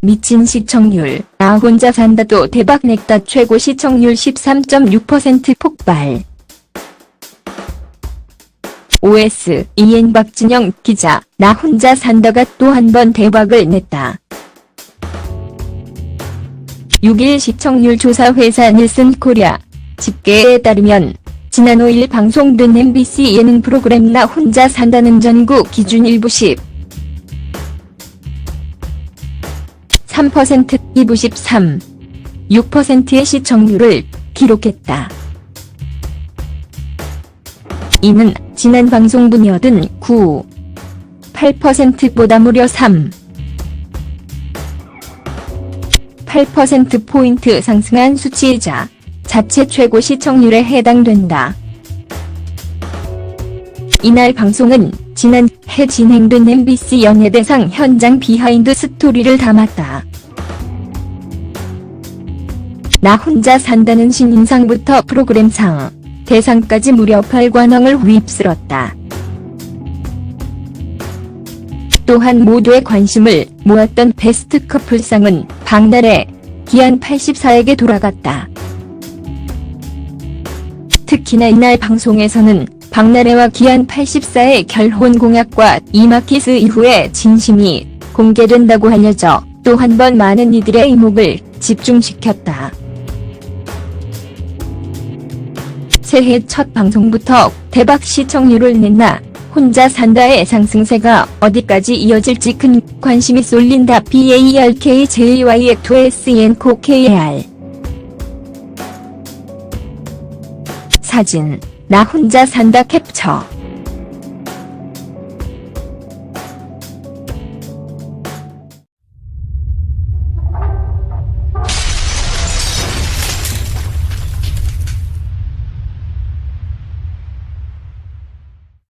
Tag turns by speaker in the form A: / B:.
A: 미친 시청률, 나 혼자 산다도 대박 냈다. 최고 시청률 13.6% 폭발. OS, 이엔 박진영 기자, 나 혼자 산다가 또 한 번 대박을 냈다. 6일 시청률 조사 회사 닐슨 코리아. 집계에 따르면 지난 5일 방송된 MBC 예능 프로그램 나 혼자 산다는 전국 기준 일부 10 3% 2부 13 6%의 시청률을 기록했다. 이는 지난 방송 분이었던 9 8%보다 무려 3 8%포인트 상승한 수치이자 자체 최고 시청률에 해당된다. 이날 방송은 지난해 진행된 MBC 연예대상 현장 비하인드 스토리를 담았다. 나 혼자 산다는 신인상부터 프로그램상, 대상까지 무려 8관왕을 휩쓸었다. 또한 모두의 관심을 모았던 베스트 커플상은 박나래, 기안 84에게 돌아갔다. 특히나 이날 방송에서는 박나래와 기안 84의 결혼 공약과 이마키스 이후의 진심이 공개된다고 알려져 또 한 번 많은 이들의 이목을 집중시켰다. 새해 첫 방송부터 대박 시청률을 냈나 혼자 산다의 상승세가 어디까지 이어질지 큰 관심이 쏠린다. BARKJYF2SNCOKR 사진 나 혼자 산다 캡처